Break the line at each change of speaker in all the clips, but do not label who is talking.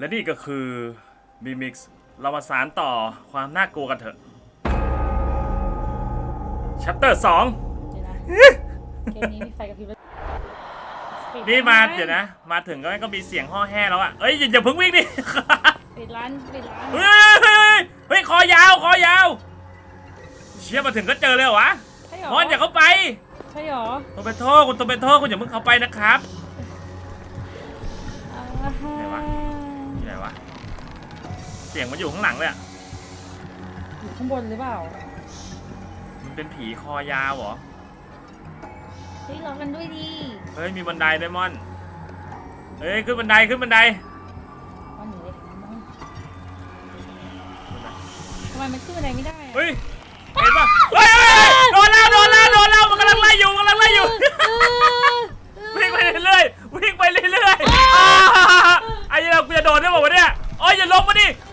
และนี่ก็คือ b m i x เรามาสารต่อความน่ากลัวกันเถอะชัปเตอร์สอง
เดี๋ยวนะเกมนี้มีไฟกับพริบแล้ว
นี่มาเดี๋ยวนะ มาถึงก็ก็มีเสียงห่อแห่แล้วอะเอ้ยอย่าอย่าเพิ่งวิ่งดิ
ปิดร้านปิดร้าน
เฮ้ยเฮ้ยเฮ้ยเฮ้ยคอยาวคอยาว เชี่ยมาถึงก็เจอเลยเหรอวะ
ใช่หรอ
มอนอย่าเข้าไป
ใช่หรอ
โตเปโทษคุณโตเปโทษคุณอย่าเพิ่งเข้าไปนะครับ
อ่าฮะ
เสียงมันอยู่ข้างหลังเลยอะ
อยู่ข้างบนหรือเปล่า
มันเป็นผีคอยาวเหรอ
เฮ้ยรอกันด้วยดี
เฮ้ย มีบันไดด้วยมอนเฮ้ย ขึ้นบันได ขึ้นบันได
มันหนีเลยทำไมมันขึ้นบันไดไม่ได้อะ
เฮ้ย เห็นปะเฮ้ยเฮ้ยเฮ้ยโดนแล้ว โดนแล้ว โดนแล้ว มันกำลังไล่อยู่กำลังไล่อยู่
เออเออ
วิ่งไปเรื่อยๆ วิ่งไปเรื่อยๆอ่าไอ้เหี้ยเรากูจะโดนได้บอกว่าวะเนี่ย โอ้ยอย่าลงมาดิเ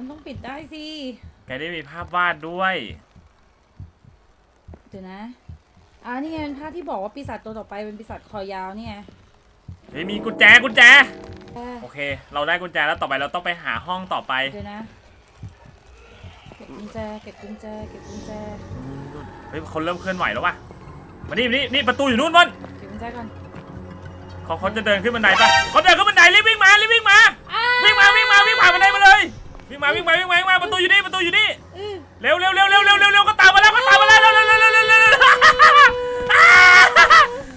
มันต้
อ
งปิ
ด
ได้
สิ
แกได้มีภาพวาดด้วย
เดี๋ยวนะ อ่านี่ไงเป็นภาพที่บอกว่าปีศาจตัวต่อไปเป็นปีศาจคอยาวเนี่ย
เฮ้ยมีกุญแจกุญแจ
เออ
โอเค เราได้กุญแจแล้วต่อไปเราต้องไปหาห้องต่อไป
เดี๋ยวนะ เก็บกุญแจ เก็บกุญแจ เก็บกุญแจ
เฮ้ยคนเริ่มเคลื่อนไหวแล้วว่ะ มานี่นี่นี่ประตูอยู่นู่นมัน
เก็บกุญแจก่อน
เขาเขาจะเดินขึ้นบันไดปะเขาเดินขึ้นบันไดรีบวิ่งมารีบ วิ่งมาวิ่งมาวิ่งมาวิ่งมาประตูอยู่นี่ประตูอยู่นี่
อื้อ
เร็วเร็วเร็วเร็วเร็วเร็วเร็วก็ตามมาแล้วก็ตามมาแล้วเร็วเร็วเร็วเร็วเร็วเร็วเร็ว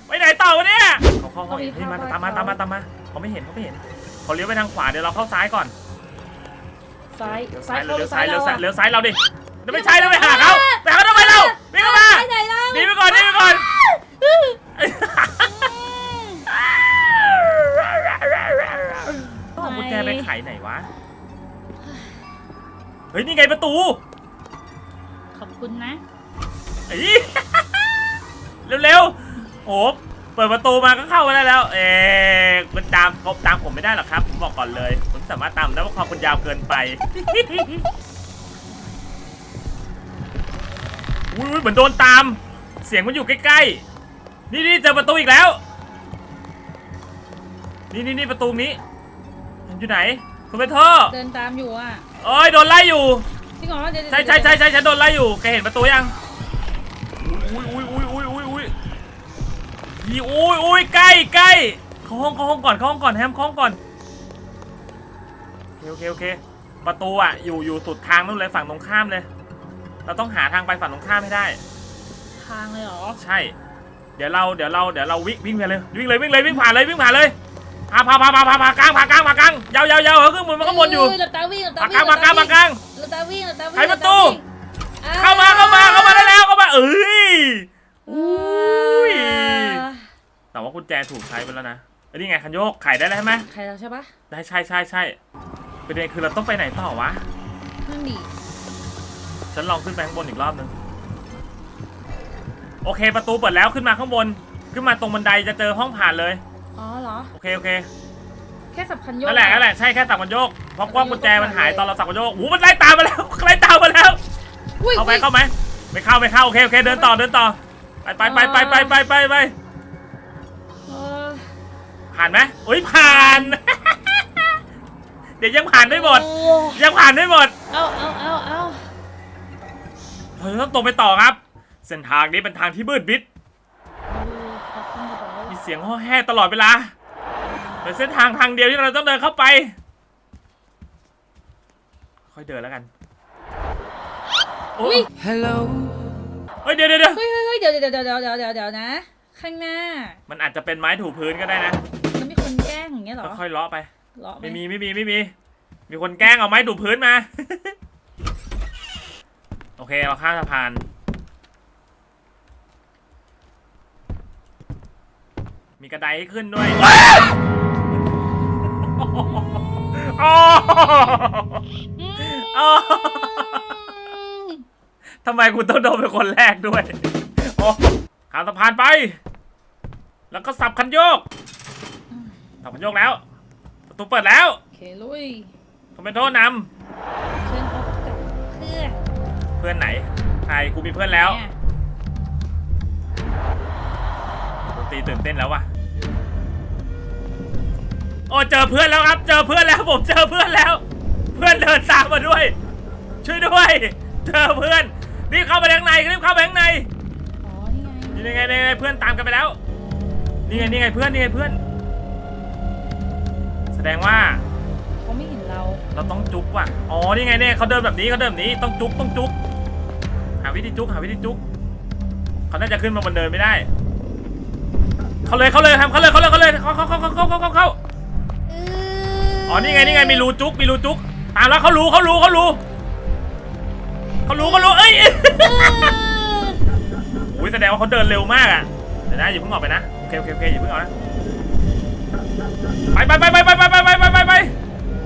ไปไหนต่อวะเนี่ยเขาเข้าห้องอีกนี่มาตามมาตามมาตามมาเขาไม่เห็นเขาไม่เห็นเขาเลี้ยวไปทางขวาเดี๋ยวเราเข้าซ้ายก่อน
ซ้าย
เลี้ยว
ซ้า
ซ้ายย
เข้า
เลี้ยว
ซ้า
ซ้าย
ย
เลี้ยว
เรา
ซ้าย
อะ
เลี้ยวซ้ายเราดิเดี๋ยวไม่ใช่เราไปหาเขาแต่เขาทำไมเราวิ่งเข้ามา
ไปไหนเรา
หนีไปก่อนหนีไปก่อนต้องเอากุญแจไปไขไหนวะ เฮ้ยนี่ไงประตู
ขอบคุณนะ
เอ้ย เร็วๆโอ้เปิดประตูมาก็เข้ามาได้แล้ว เอ๊ะมันตามเขาตามผมไม่ได้หรอกครับผมบอกก่อนเลยผมสามารถตามได้ว่าความคุณยาวเกินไป อุ้ยเหมือนโดนตาม เสียงมันอยู่ใกล้ๆ นี่นี่เจอประตูอีกแล้ว นี่นี่นี่ประตูนี้มันอยู่ไหนคุณไปเถอะ
เดินตามอยู่อะ
เอ้ยโดนไล่อยู่
จริงเหรอเดี๋ยว
ใช่ใช่ใช่ใช่ฉันโดนไล่อยู่แกเห็นประตูยังอุ้ยอุ้ยอุ้ยอุ้ยอุ้ยอุ้ยยี่อุ้ยอุ้ยใกล้ใกล้เข้าห้องเข้าห้องก่อนเข้าห้องก่อนแฮมเข้าห้องก่อนโอเคโอเคโอเคประตูอะอยู่อยู่สุดทางนู่นเลยฝั่งตรงข้ามเลย เราต้องหาทางไปฝั่งตรงข้ามให้ได้
ทางเลยเหรอ
ใช่ เดี๋ยวเราเดี๋ยวเราเดี๋ยวเราวิ่งวิ่งไปเลยวิ่งเลยวิ่งเลยวิ่งผ่านเลยวิ่งผ่านเลย พาพาพาพาพาพากลางพากลางพากลางยาวยาวยาวเออขึ้นบนมันก็บนอยู่
เหลับตาวิ่งหลับตา
พา
วิ่
กลางพากลางพากลาง
หลับตาวิ่งหลับตาวิ่ง
ไขประตู
หลับต
เข้ามาเข้ามาเข้ามาได้แล้วเข้ามาเอ้ย อุ้ย
อ่า
แต่ว่ากุญแจถูกใช้ไปแล้วนะเอ้ยนี่ไงคันโยกไขได้แล้วใช่ไหม
ใครเราใช่ปะ
ได้ใช่ใช่ใช่ประเด็นคือเราต้องไปไหนต่อวะ
นั่นดิ
ฉันลองขึ้นไปข้างบนอีกรอบนึงโอเคประตูเปิดแล้วขึ้นมาข้างบน ขึ้นมาตรงบันไดจะเจอห้องผ่านเลย
อ๋อเหรอ
โอเคโอเค
แค่สับพันโยก
นั่นแหละนั่นแหละใช่แค่สับพันโยกเพราะว่ากุญแจมันหายตอนเราสับพันโยกโอ้หมันไล่ตามมาแล้วไล่ตามมาแล้วเข้าไปเข้าไหมไม่เข้าไม่เข้าโอเคโอเคเดินต่อเดินต่อไปไปไปไปไปไปไปผ่านไหมอุ้ยผ่าน เดี๋ยวยังผ่านได้หมด ยังผ่านได้หมด
เอาเอาเอาเอา
เราต้องตรงไปต่อครับ เส้นทางนี้เป็นทางที่มืดบิด
เสี
ยงห่อแห่ตลอดเวลาเป็นเส้นทางทางเดียวที่เราต้องเดินเข้าไป ค่อยเดินแล้วกันโอ้
อุ้
ย
ย
Hello.
เฮ้ยเดี๋ยวเดี๋ยวเดี๋ยว
เฮ้ยเฮ้ยเฮ้ยเดี๋ยวเดี๋ยวเดี๋ยวเดี๋ยวเดี๋ยวเดี๋ยวเดี๋ยวนะ ข้างหน้า
มันอาจจะเป็นไม้ถูพื้นก็ได้นะ
แล้วมีคนแกล้งอย่างเงี้ยเหรอ
ค่อยๆเลาะไป
เลาะไหม
ไม่มีไม่มีไม่มี มีคนแกล้งเอาไม้ถูพื้นมา โอเคเราข้ามสะพาน มีกระไดให้ขึ้นด้วย โอ้โอ้ทำไมกูต้องโดนเป็นคนแรกด้วย โอ้ข้ามสะพานไป แล้วก็สับคันโยก สับคันโยกแล้ว ประตูเปิดแล้ว
โอเคลุย
ทำไมโทษน
เชิญพบกับเพื่อนำ
เพื่อนไหนใครกูมีเพื่อนแล้ว
เนี่ย
ตีตื่นเต้นแล้ววะโอ้เจอเพื่อนแล้วครับ เจอเพื่อนแล้วผมเจอเพื่อนแล้ว เพื่อนเดินตามมาด้วย ช่วยด้วย เจอเพื่อนรีบเข้าไปข้างในรีบเข้าไปข้างใน
อ๋อนี่ไง
นี่ไงนี่ไงเพื่อนตามกันไปแล้วนี่ไงนี่ไงเพื่อนนี่ไงเพื่อน แสดงว่า
เขาไม่เห็นเรา
เราต้องจุกว่ะอ๋อนี่ไงเนี่ยเขาเดินแบบนี้เขาเดินแบบนี้ต้องจุกต้องจุกหาวิธีจุกหาวิธีจุกเขาน่าจะขึ้นมาบนเดินไม่ได้ เขาเลยเขาเลยครับเขาเลยเขาเลยเขาเลยเขาเขาเขาเขาเขาเขาเขา
อ๋
อนี่ไงนี่ไงมีรูจุกมีรูจุกตามแล้วเขารู้เขารู้เขารู้เขารู้เขารู้เอ้ยโอ้ยแสดงว่าเขาเดินเร็วมากอะเดี๋ยวนะอย่าเพิ่งออกไปนะโอเคโอเคโอเคอย่าเพิ่งออกนะไปไปไปไปไปไปไปไปไปไปไป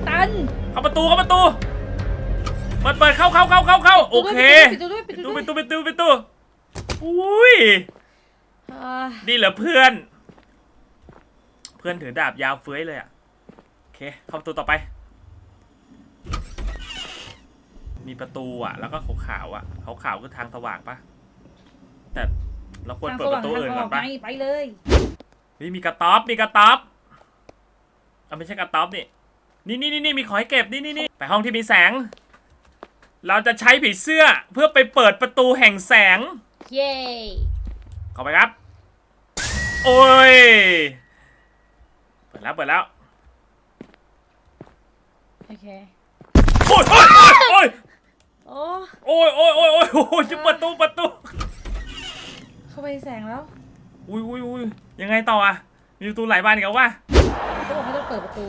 ตัน
เข้าประตูเข้าประตูเปิดเปิดเข้าเข้าเข้าเข้าเข้าโอเค
ปิดตัวด้วยปิด
ปิด
ตัว
ตู้
ด้วย
ปิดตู้ปิดตู้ปิดตู้อุ้ย
อ่า
นี่เหรอเพื่อน พื่อนถือดาบยาวเฟ้ยเลยอะโอเคเข้าประตูต่อไป มีประตูอะ แล้วก็ขาวๆอะขาวๆคือทางสว่างปะแต่เราควร
ทาง
เปิด
ส
ป
ว่าง
ระตู
ทาง
อื่น
อ
ก่
อ
อกนปะ
ไงไปเลย
เฮ้ยมีกระต๊อบมีกระต๊อบเอาไม่ใช่กระต๊อบนี่นี่นี่นี่นี่มีขอให้เก็บนี่นี่นี่ไปห้องที่มีแสง เราจะใช้ผีเสื้อเพื่อไปเปิดประตูแห่งแสง
เย้
เข้าไปครับ โอ้ยเปิดแล้วเปิดแล้ว
โอเค
โอ้ยโอ้ยโอ้ย
โอ้
โอ้ยโอ้ยโอ้ยโอ้ยโอ้ยจะเปิดตู้ประตู
เข้าไปแสงแล้ว
อุ้ยอุ้ยอุ้ยยังไงต่ออะมีประตูหลายบานอีกแล้ววะ
เขาบอกให้เราเปิดประตู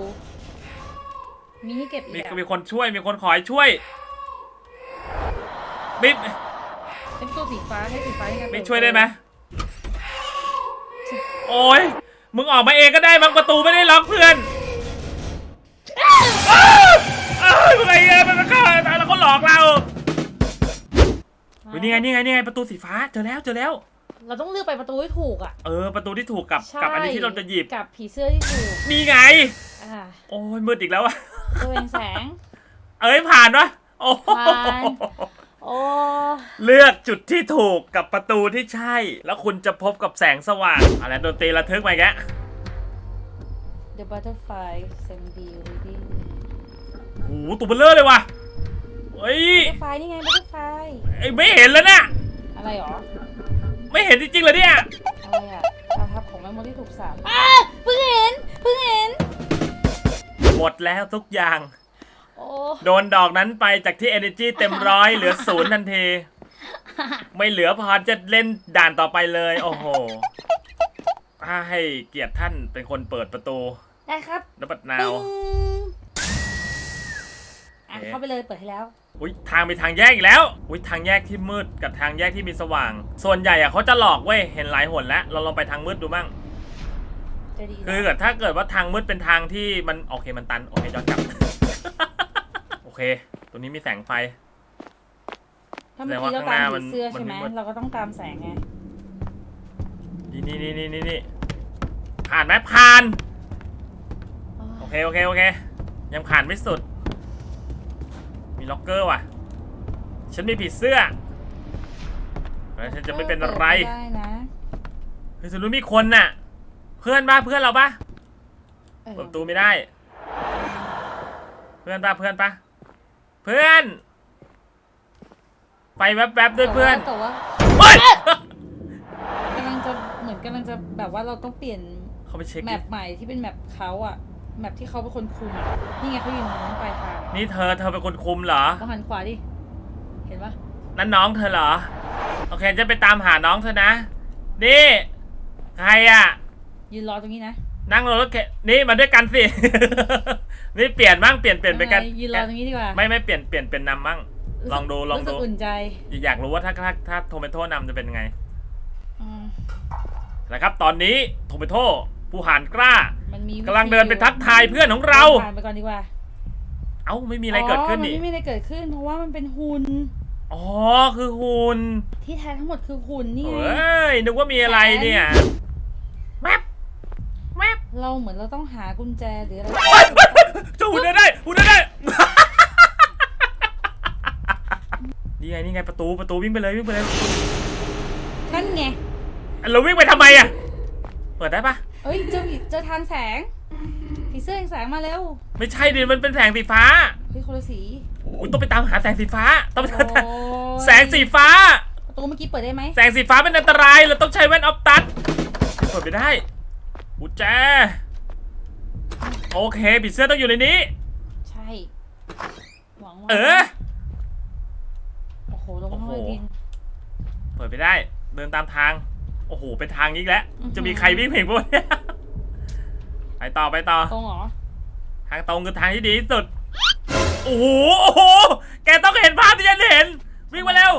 มีให้เก็บอี
มี
กอะ
มีคนช่วยมีคนขอให้ช่วยบิ๊
เป็นประตูสีฟ้าให้สีฟ้าในการเปิ
ไม่
ด
ช่วยได้ไหมโอ้ย มึงออกมาเองก็ได้มั้งประตูไม่ได้ล็อกเพื่อนอ้าวอ้าวอะไรเงี้ยมันมาเข้าตายแล้วเขาหลอกเราเฮ้ยนี่ไงนี่ไงนี่ไงประตูสีฟ้าเจอแล้วเจอแล้ว
เราต้องเลือกไปประตูให้ถูกอะ
เออประตูที่ถูกกับ
ใช่
กับอันนี้ที่เราจะหยิบ
กับผีเสื้อที่ถูก
นี่ไง
อ่า
โอ้ยมืดอีกแล้วอะ
ตัวเองแสง
เอ้ยผ่านวะโอ้ โห
ผ่านโอ้
เลือกจุดที่ถูกกับประตูที่ใช่ แล้วคุณจะพบกับแสงสว่างอะไรดนตรีระทึกไปแก
The butterfly send be reading
โอ้โหตัวเบลเลอร์เลยว่ะเฮ้ย
butterfly นี่ไง butterfly
ไอ้ไม่เห็นแล้วเนี่ย
อะไรหรอ
ไม่เห็นจริงๆเลยเนี่ย
อะไรอะตาทับของแม่มดที่ถูกสาบอ้าเพิ่งเห็นเพิ่งเห็น
หมดแล้วทุกอย่าง
โอ้
โดนดอกนั้นไปจากที่ energy เต็มร้อยเหลือศูนย์ทันที ไม่เหลือพอจะเล่นด่านต่อไปเลย โอ้โหถ้าให้เกียรติท่านเป็นคนเปิดประตู
ได้ครับ
นบัดนาว
ปึ้งอะ
โอเค
เข้าไปเลยเปิดให้แล้ว
อุ้ยทางไปทางแยกอีกแล้ว อุ้ยทางแยกที่มืดกับทางแยกที่มีสว่าง ส่วนใหญ่อะเขาจะหลอกเว้ย เห็นหลายหนแล้ว เราลองไปทางมืดดูมั่ง
จะดีนะ
คือเกิดถ้าเกิดว่าทางมืดเป็นทางที่มันโอเคมันตัน โอเคย้อนกลับโอ เค ตัวนี้มีแสงไฟ
ถ้าเมื่อกี้เรา
แสดงว่าข้างหน้า
ตาม
มั
ผี
น
เสื้อใช่ไหม
มันมืด
เราก็ต้องตามแสงไง
นี่นี่นี่นี่นี่นี่ผ่านไหมผ่าน โอเค โอเค โอเค ยังผ่านไม่สุด มีล็อกเกอร์ว่ะ ฉันมีผีเสื้อแล้วฉันจะไม่เป็นอะไร
ปิดได้นะ
เฮ้ยสนุนมีคนน่ะ เพื่อนป่ะเพื่อนเราป่ะ
เออ
เปิดประตูไม่ได้ เพื่อนป่ะเพื่อนป่ะ เพื่อน ไปแวบๆด้วยเพื่อน
แต่ว่า
เฮ้ย
กำลังจะเหมือนกำลังจะแบบว่าเราต้องเปลี่ยน
เขาไปเช็ค
แม
ดิ
ปใหม่ที่เป็นแมปเขาอะแมปที่เขาเป็นคนคุมอะนี่ไงเขาอยู่ตรงนั้นปลายทาง
นี่เธอเธอเป็นคนคุมเหรอ
ต้องหันขวาดิ เห็นปะ
นั่นน้องเธอเหรอ โอเคจะไปตามหาน้องเธอนะ นี่ ใครอะ
ยืนรอตรงนี้นะ
นั่งรถเข็นนี่มาด้วยกันสิ นี่เปลี่ยนบ้างเปลี่ยนเปลี่ยนไปกัน
ยืนรอตรงนี้ดีกว่า
ไม่ไม่เปลี่ยนเปลี่ยนเป็นนำบ้างลองดูลอง
รู้สึ
ดู
กอุ่นใจ
อยากรู้ว่าถ้าถ้าถ้าโทเมโต้นำจะเป็นไง
อืม
นะครับ ตอนนี้โทเมโต้ผู้หานกล้า
มันมีวิธี
กำลังเดินไปทักทายเพื่อนของเรา
ผ่านไปก่อนดีกว่า
เอ้าไม่มีอะไรเกิดขึ้น
อ๋อ
นี่
มันไม่มีอะไรเกิดขึ้น เพราะว่ามันเป็นหุ่น
อ๋อคือหุ่น
ที่แท้ทั้งหมดคือหุ่นนี่
เฮ
ไง้
ยนึกว่ามีอะไรเนี่ยแวบแวบ
เราเหมือนเราต้องหากุญแจหรืออะไร
จะหุ่นเดินได้หุ่นเดินได้นี่ไงนี่ไงประตูประตูวิ่งไปเลยวิ่งไปเลย
นั่นไง
เราวิ่งไปทำไมอะเปิดได้ปะ
เอ้ยเจอเจอทางแสงผีเสื้อแสงมาเร็ว
ไม่ใช่ดิมันเป็นแสงสีฟ้า
เฮ้ยคนละสี
อุ๊ยต้องไปตามหาแสงสีฟ้าต้องไปตามแสงสีฟ้า
ประตูเมื่อกี้เปิดได้ไหม
แสงสีฟ้าเป็นอันตรายเราต้องใช้แว่นออฟตัดเปิดไม่ได้ แจ โอเคผีเสื้อต้องอยู่ในนี้
ใช่ หวังว่า
เออ
โอ้โหลงมาเลยดิน
เปิดไม่ได้ เดินตามทาง โอ้โห เป็นทางนี้อีกแล้ว
อื้อหือ
จะมีใครวิ่งเพลงปะวะเนี่ยไปต่อไปต่อ
ตรงเหรอ
ทางตรงคือทางที่ดีที่สุด โอ้โหโอ้โห แกต้องเห็นภาพที่ฉันเห็น วิ่งมาเร็ว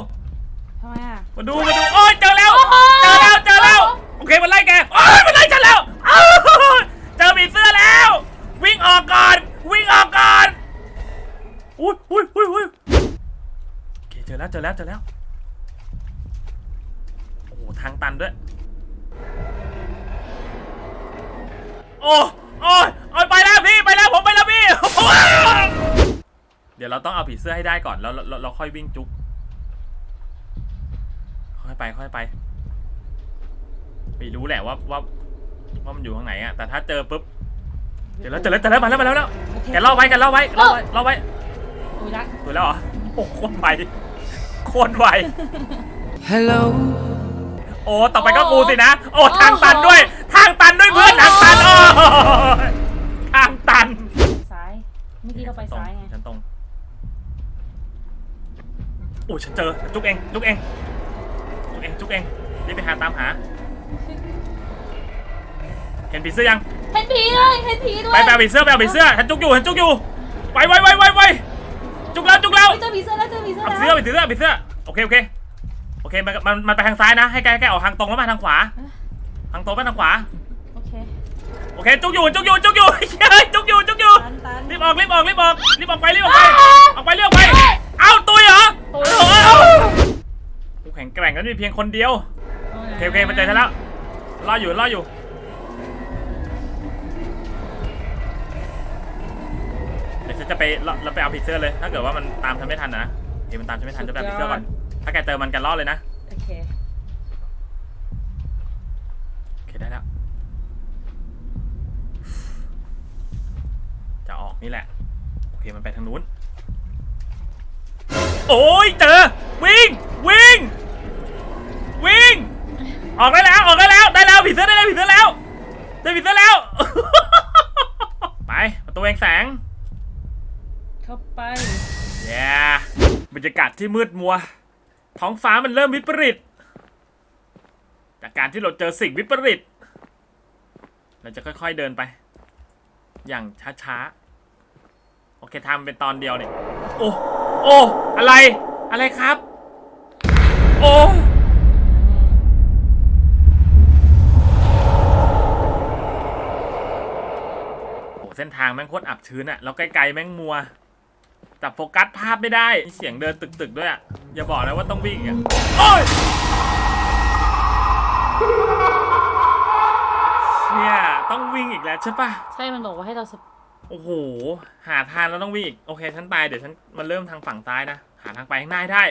ทำไมอะ
มาดูมาดู โอ้ยเจอแล้ว
โอ้โห
เจอแล้ว เจอแล้วโอเคมันไล่แกโอ้ยมันไล่ฉันแล้วอ้าวเจอผีเสื้อแล้ว วิ่งออกก่อน วิ่งออกก่อนอุ้ยอุ้ยอุ้ยอุ้ยโอเคเจอแล้วเจอแล้วเจอแล้วโอ้โหทางตันด้วยโอ้โอ้ยโอ้ยไปแล้วพี่ไปแล้วผมไปแล้วพี่ เดี๋ยวเราต้องเอาผีเสื้อให้ได้ก่อนแล้วเราค่อยวิ่งจุกค่อยไปค่อยไป ไม่รู้แหละว่าว่าว่ามันอยู่ข้างไหนอะแต่ถ้าเจอปุ๊บเจอแล้วเจอแล้วเจอแล้วมาแล้วมาแล้วมาแล้ว
โอเค
แกเล่าไว้แกเล่าไว้เล่าไว้เล่าไว้
ดูละ
ถูกแล้วเหรอโอ้โคตรไวโคตรไว
Hello
โอ้ต่อไปก็กูสินะ โอ้ทางตันด้วย ทางตันด้วยเพื่อนทางตันโอ้ยทางตัน
ซ้ายเมื่อกี้เราไปซ้ายไง
ฉันตรงโอ้ฉันเจอจุกเองจุกเองจุกเองจุกเองรีบไปหาตามหา เห็นผีเสื้อยัง
เห็นผีเลยเห็นผีด้วย
ไปไปเอาผีเสื้อไปเอาผีเสื้อฉันจุกอยู่ฉันจุกอยู่ไวไวไวไวไวจุกแล้วจุกแล้ว
เฮ้ยเจอผีเสื้อแล้วเจอผีเสื้อ
เอา
แล้ว
ผีเสื้อผีเสื้อผีเสื้อโอเคโอเคโอเคมันมันมันไปทางซ้ายนะ ให้แกให้แกออกทางตรงแล้วมาทางขวา ทางตรงไปทางขวา
โอเค
โอเคจุกอยู่จุกอยู่จุกอยู่เฮ้ยจุกอยู่จุกอยู่
ตันตัน
รีบออกรีบออกรีบออกรีบออกไปรีบออกไป
อ้าว
ออกไปรีบออกไปเอ้าตุยเหรอ
ตุย
เอ้าเอ้ากูแข็งแกร่งกันมีเพียงคนเดียวโอเคโอเคมันเจอฉันแล้วรออยู่รออยู่ ฉันจะไปเราเราไปเอาผีเสื้อเลย ถ้าเกิดว่ามันตามฉันไม่ทันนะโอเคมันตามฉันไม่ทันจะไปเอาผีเสื้อก่อน ถ้าแกเจอมันกันรอดเลยนะ
โอเค
โอเคได้แล้ว จะออกนี่แหละ โอเคมันไปทางนู้น โอ้ยเจอ วิ่ง วิ่ง วิ่ง ออกได้แล้ว ออกได้แล้ว ได้แล้วผีเสื้อได้แล้วผีเสื้อแล้ว ได้ผีเสื้อแล้ว ไปประตูแองแสง
เข้าไป
เย้บรรยากาศที่มืดมัว ท้องฟ้ามันเริ่มวิปริต จากการที่เราเจอสิ่งวิปริต เราจะค่อยๆเดินไป อย่างช้าๆ โอเคทำเป็นตอนเดียวเนี่ย โอ้ โอ้ อะไร อะไรครับ โอโอ้เส้นทางแม่งโคตรอับชื้นอะแล้วไกลๆแม่งมัว แต่โฟกัสภาพไม่ได้มีเสียงเดินตึกๆด้วยอะอย่าบอกนะว่าต้องวิ่งอะโอ้ยเนี่ยต้องวิ่งอีกแล้วใช่ปะ
ใช่มันบอกว่าให้เราส
โอ้โหหาทางแล้วต้องวิ่งอีกโอเคฉันตายเดี๋ยวฉันมาเริ่มทางฝั่งซ้ายนะหาทางไปข้างหน้าให้ได้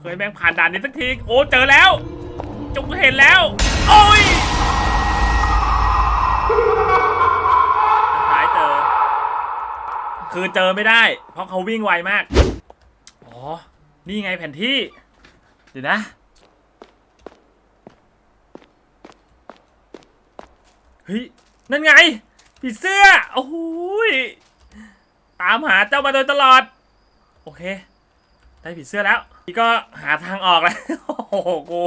เคยแม่งผ่านด่านนี้สักทีโอ้เจอแล้วจุกเห็นแล้ว โอ้ย คือเจอไม่ได้ เพราะเขาวิ่งไวมาก อ๋อ นี่ไงแผนที่ เดี๋ยวนะ เฮ้ย นั่นไงผีเสื้อ โอ้โหยตามหาเจ้ามาโดยตลอด โอเค ได้ผีเสื้อแล้ว นี่ก็หาทางออกแล้ว โอ้โหกู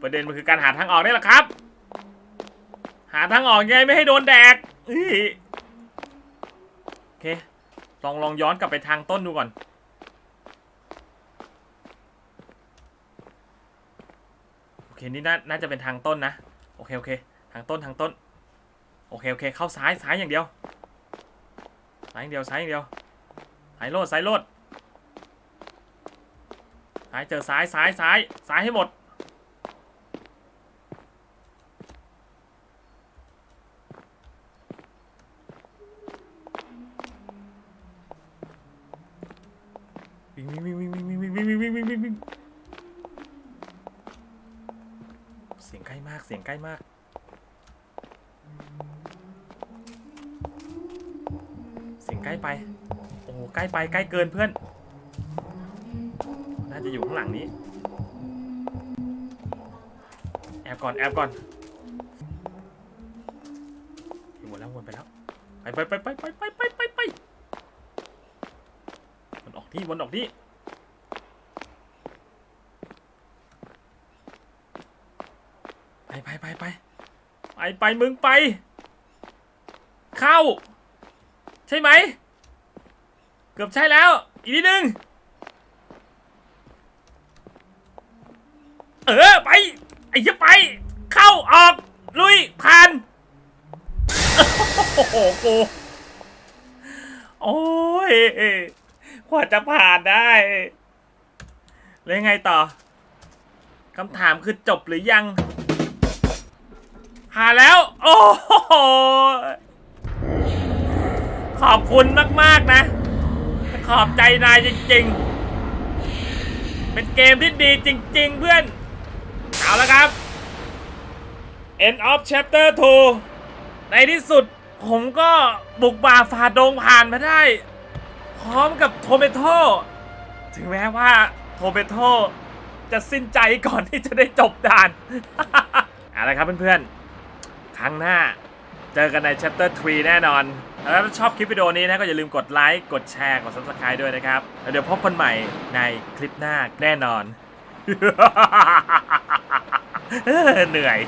ประเด็นมันคือการหาทางออกนี่แหละครับ หาทางออกยังไงไม่ให้โดนแดก อื้อโอเค ลองลองย้อนกลับไปทางต้นดูก่อน โอเค นี่น่าน่าจะเป็นทางต้นนะ โอเค โอเค ทางต้นทางต้น โอโอเค โอเค เข้าซ้ายซ้ายอย่างเดียว ซ้ายอย่างเดียวซ้ายอย่างเดียวซ้ายโลดซ้ายโลดซ้ายเจอซ้ายซ้ายซ้ายซ้ายให้หมด วิ่งวิ่งวิ่งวิ่งวิ่งวิ่งวิ่งวิ่งวิ่งวิ่งวิ่งวิ่งเสียงใกล้มากเสียงใกล้มาก เสียงใกล้ไป โอ้โหใกล้ไปใกล้เกินเพื่อน น่าจะอยู่ข้างหลังนี้แอบก่อนแอบก่อนอยู่นแล้ววนไปแล้ว ไปไปไปไปไปไปไปไปไปว นี่วนออกนี่ไปไปไปไปไปไปมึงไป เข้า ใช่ไหม เกือบใช่แล้ว อีกนิดนึง เออ ไป ไอ้เหี้ยไป เข้าออก ลุย ผ่าน โอ้โหกูโอ้ย กว่าจะผ่านได้ แล้วยังไงต่อคำถามคือจบหรือยังผ่านแล้ว โอ้โห ขอบคุณมาก ๆ นะ ขอบใจนายจริง ๆ เป็นเกมที่ดีจริง ๆ เพื่อน เอาละครับ End of Chapter 2 ในที่สุดผมก็บุกบ่าฝ่าดงผ่านมาได้ พร้อมกับโทเมโตถึงแม้ว่าโทเมโตจะสิ้นใจก่อนที่จะได้จบด่านอาละครับเพื่อนๆ ครั้งหน้าเจอกันใน chapter 3 แน่นอน แล้วถ้าชอบคลิปวิดีโอนี้นะ ก็อย่าลืมกดไลค์ กดแชร์ กด subscribe ด้วยนะครับ แล้วเดี๋ยวพบกันใหม่ในคลิปหน้าแน่นอน เหนื่อย